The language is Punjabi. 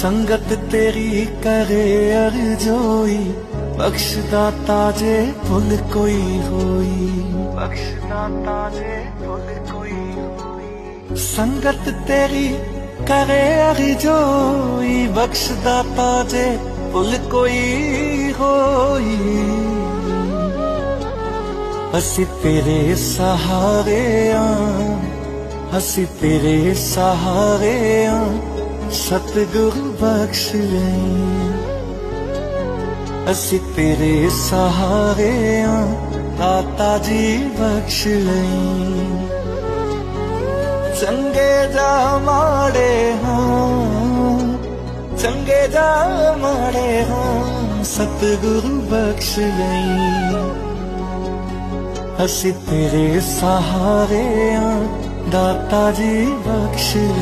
ਸੰਗਤ ਤੇਰੀ ਕਰੇ ਅਰਜੋਈ ਬਖਸ਼ਦਾ ਤਾਜੇ ਭੁੱਲ ਕੋਈ ਹੋਈ। ਬਖਸ਼ਦਾ ਤਾਜੇ ਭੁੱਲ ਕੋਈ ਹੋਈ। ਸੰਗਤ ਤੇਰੀ ਕਰੇ ਅਰਜੋਈ ਬਖਸ਼ਦਾ ਤਾਜੇ ਭੁੱਲ ਕੋਈ ਹੋਈ। ਅਸੀਂ ਤੇਰੇ ਸਹਾਰੇ ਆ ਅਸੀਂ ਤੇਰੇ ਸਹਾਰੇ ਆ ਸਤਿਗੁਰੂ ਬਖਸ਼ ਲਈ ਅਸੀਂ ਤੇਰੇ ਸਹਾਰੇ ਆ ਦਾਤਾ ਜੀ ਬਖਸ਼ ਲਈ ਚੰਗੇ ਜਾ ਮਾੜੇ ਹਾਂ ਚੰਗੇ ਜਾ ਮਾੜੇ ਹਾਂ ਸਤਿਗੁਰੂ ਬਖਸ਼ ਲਈ ਅਸੀਂ ਤੇਰੇ ਸਹਾਰੇ ਆ ਦਾਤਾ ਜੀ ਬਖਸ਼ ਲਈ